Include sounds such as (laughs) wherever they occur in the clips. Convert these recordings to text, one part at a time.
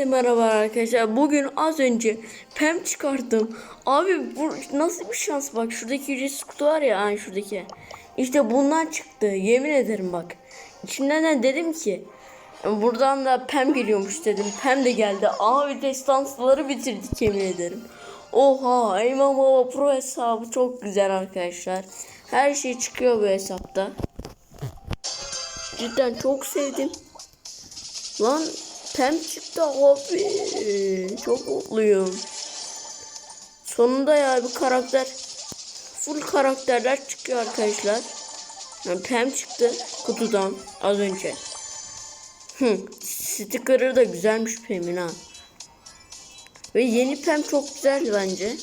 Hepinize merhaba arkadaşlar. Bugün az önce pem çıkarttım. Abi bu nasıl bir şans bak. Şuradaki ücretsiz kutu var ya. Hani şuradaki. İşte bundan çıktı. Yemin ederim bak. İçimden de dedim ki. Buradan da pem geliyormuş dedim. Pem de geldi. Abi destansları bitirdik yemin ederim. Oha Eyman Baba Pro hesabı çok güzel arkadaşlar. Her şey çıkıyor bu hesapta. Cidden çok sevdim. Lan pem çıktı abi. Çok mutluyum. Sonunda ya bir karakter. Full karakterler çıkıyor arkadaşlar. Yani pem çıktı kutudan az önce. Sticker'ı da güzelmiş Pem'in ha. Ve yeni Pem çok güzel bence.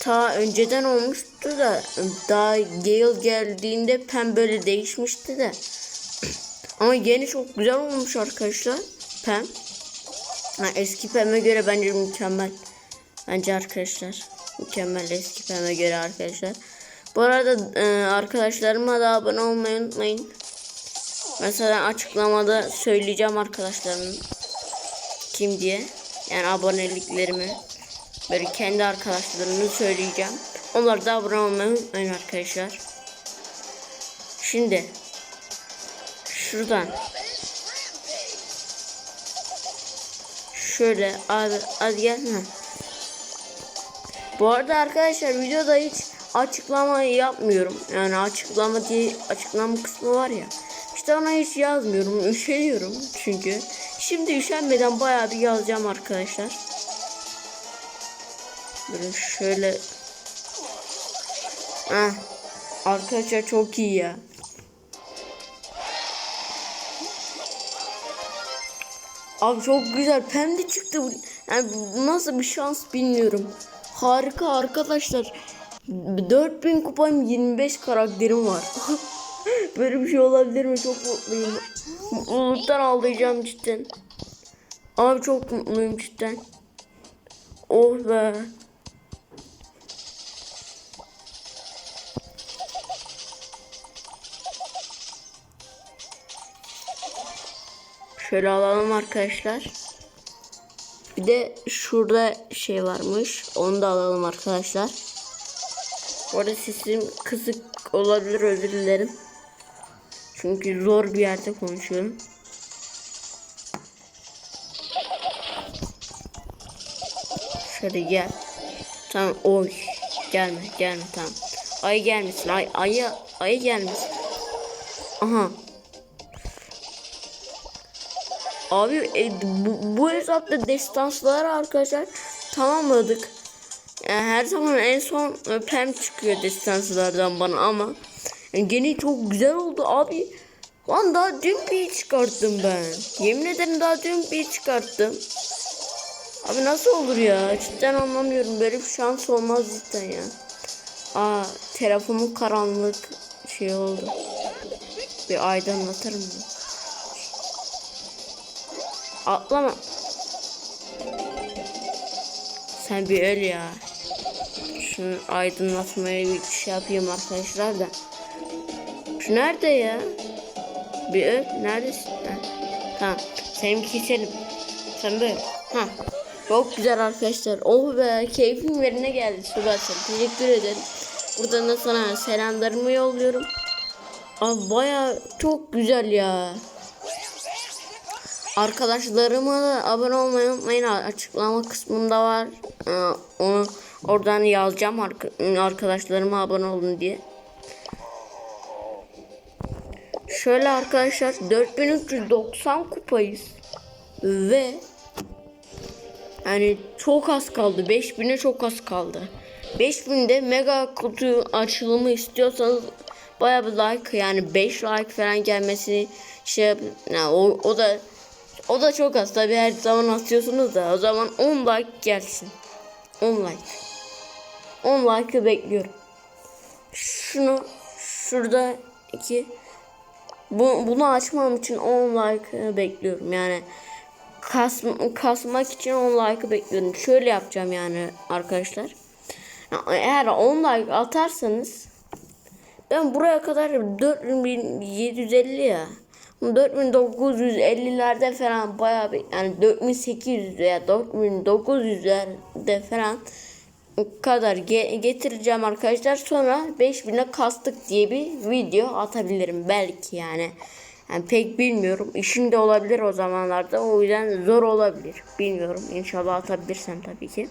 Ta önceden olmuştu da daha Gale geldiğinde Pem böyle değişmişti de. (clears throat) Ama yeni çok güzel olmuş arkadaşlar. Pem. Ha, eski Pem'e göre bence mükemmel. Bence arkadaşlar. Mükemmel eski Pem'e göre arkadaşlar. Bu arada e, arkadaşlarıma da abone olmayı unutmayın. Mesela açıklamada söyleyeceğim arkadaşlarımın kim diye. Yani aboneliklerimi. Böyle kendi arkadaşlarımı söyleyeceğim. Onlar da abone olmayı unutmayın arkadaşlar. Şimdi şuradan şöyle abi hadi gel ha. Bu arada arkadaşlar videoda hiç açıklama yapmıyorum. Yani açıklama diye açıklama kısmı var ya. İşte ona hiç yazmıyorum. (laughs) Üşeniyorum çünkü. Şimdi üşenmeden bayağı bir yazacağım arkadaşlar. Böyle şöyle. Heh. Arkadaşlar çok iyi ya. Abi çok güzel. Pembe çıktı. Yani nasıl bir şans bilmiyorum. Harika arkadaşlar. 4000 kupam 25 karakterim var. (laughs) Böyle bir şey olabilir mi? Çok mutluyum. Mutluluktan ağlayacağım cidden. Abi çok mutluyum cidden. Oh be. Şöyle alalım arkadaşlar. Bir de şurada şey varmış. Onu da alalım arkadaşlar. Orada sesim kısık olabilir özür dilerim. Çünkü zor bir yerde konuşuyorum. Şöyle gel. Tamam oy. Gelme gelme tamam. Ay gelmesin. Ay ayı ayı gelmesin. Aha. Abi e, bu, bu hesapta destansları arkadaşlar tamamladık. Yani her zaman en son e, pem çıkıyor destanslardan bana ama yani gene çok güzel oldu abi. Lan daha dün bir çıkarttım ben. Yemin ederim daha dün bir çıkarttım. Abi nasıl olur ya? Cidden anlamıyorum. Böyle bir şans olmaz cidden ya. Aa telefonum karanlık şey oldu. Bir aydınlatırım mı? Atlama. Sen bir öl ya. Şunu aydınlatmaya bir şey yapayım arkadaşlar da. Şu nerede ya? Bir öl. Neredesin? Ha. Tamam. Seni keselim. Sen böyle. Ha. Çok güzel arkadaşlar. Oh be keyfim yerine geldi Subasın. Teşekkür ederim. Buradan da sana selamlarımı yolluyorum. Abi baya çok güzel ya. Arkadaşlarıma da abone olmayı unutmayın. Açıklama kısmında var. Ee, onu oradan yazacağım arkadaşlarıma abone olun diye. Şöyle arkadaşlar 4390 kupayız. Ve yani çok az kaldı. 5000'e çok az kaldı. 5000'de mega kutu açılımı istiyorsanız baya bir like yani 5 like falan gelmesini şey yap yani o, o da o da çok az tabi her zaman atıyorsunuz da o zaman 10 like gelsin. 10 like. 10 like'ı bekliyorum. Şunu şurada iki bu, bunu açmam için 10 like bekliyorum yani kas, kasmak için 10 like bekliyorum. Şöyle yapacağım yani arkadaşlar. Eğer 10 like atarsanız ben buraya kadar 4750 ya. 4950'lerde falan bayağı bir yani 4800 veya 4900'lerde falan kadar ge- getireceğim arkadaşlar. Sonra 5000'e kastık diye bir video atabilirim belki yani. Yani pek bilmiyorum. İşim de olabilir o zamanlarda. O yüzden zor olabilir. Bilmiyorum. İnşallah atabilirsem tabii ki.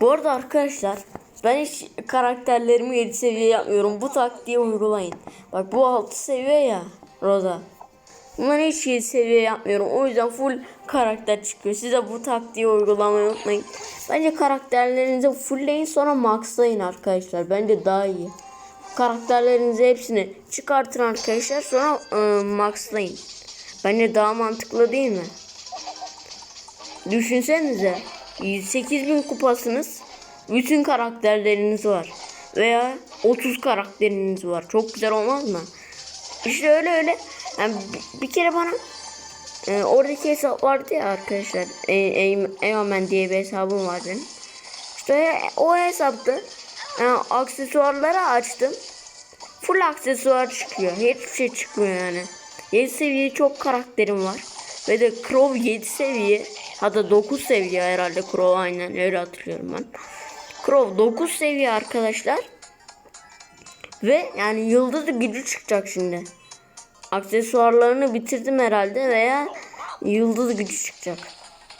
Bu arada arkadaşlar ben hiç karakterlerimi 7 seviye yapmıyorum. Bu taktiği uygulayın. Bak bu 6 seviye ya Rosa. Bunları hiç 7 seviye yapmıyorum. O yüzden full karakter çıkıyor. Siz de bu taktiği uygulamayı unutmayın. Bence karakterlerinizi fullleyin sonra maxlayın arkadaşlar. Bence daha iyi. Karakterlerinizi hepsini çıkartın arkadaşlar. Sonra ıı, maxlayın. Bence daha mantıklı değil mi? Düşünsenize 108 bin kupasınız. Bütün karakterleriniz var. Veya 30 karakteriniz var. Çok güzel olmaz mı? İşte öyle öyle. Yani bir, kere bana e, oradaki hesap vardı ya arkadaşlar. E, e, Eomen diye bir hesabım var benim. İşte o hesapta yani aksesuarları açtım. Full aksesuar çıkıyor. Hiçbir şey çıkmıyor yani. 7 seviye çok karakterim var. Ve de Crow 7 seviye. Hatta 9 seviye herhalde Crow aynen öyle hatırlıyorum ben. Crow 9 seviye arkadaşlar. Ve yani yıldız gücü çıkacak şimdi. Aksesuarlarını bitirdim herhalde veya yıldız gücü çıkacak.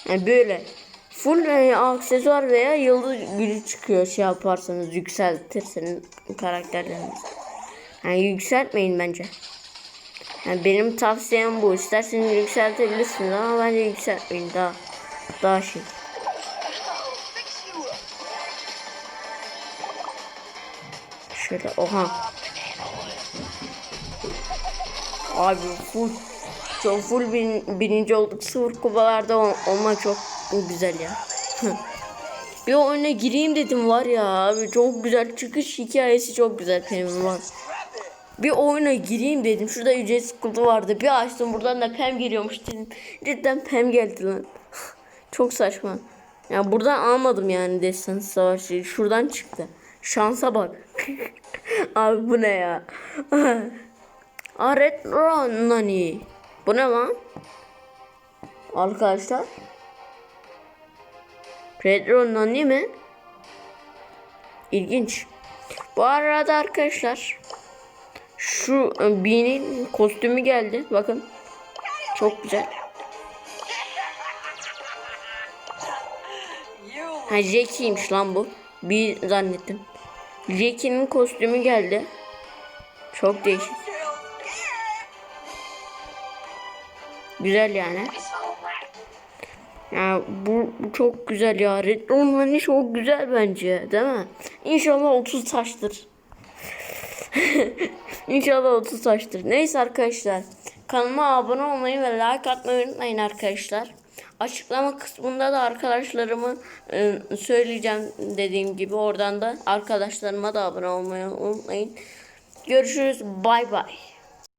Yani böyle. Full e, aksesuar veya yıldız gücü çıkıyor şey yaparsanız yükseltirseniz karakterlerinizi. Yani yükseltmeyin bence. Yani benim tavsiyem bu. İsterseniz yükseltebilirsiniz ama bence yükseltmeyin daha daha şey. Şöyle oha. Abi full çok full bin, bininci olduk. Sıfır kubalarda ol, olmak çok güzel ya. (laughs) Bir oyuna gireyim dedim var ya abi çok güzel çıkış hikayesi çok güzel benim var. Bir oyuna gireyim dedim. Şurada ücretsiz kutu vardı. Bir açtım buradan da pem geliyormuş dedim. Cidden pem geldi lan. (laughs) çok saçma. Ya buradan almadım yani destan savaşı. Şuradan çıktı. Şansa bak. (laughs) Abi bu ne ya? (laughs) Aa retro nani. Bu ne lan? Arkadaşlar. Retro nani mi? İlginç. Bu arada arkadaşlar şu e, Bee'nin kostümü geldi. Bakın. Çok güzel. (laughs) Ha Jackie'ymiş lan bu. Bir zannettim. Jackie'nin kostümü geldi. Çok değişik. Güzel yani. Ya bu, bu çok güzel ya. Red Dawn çok güzel bence değil mi? İnşallah 30 taştır. (laughs) İnşallah 30 taştır. Neyse arkadaşlar. Kanalıma abone olmayı ve like atmayı unutmayın arkadaşlar. Açıklama kısmında da arkadaşlarımı e, söyleyeceğim dediğim gibi oradan da arkadaşlarıma da abone olmayı unutmayın. Görüşürüz. Bay bay.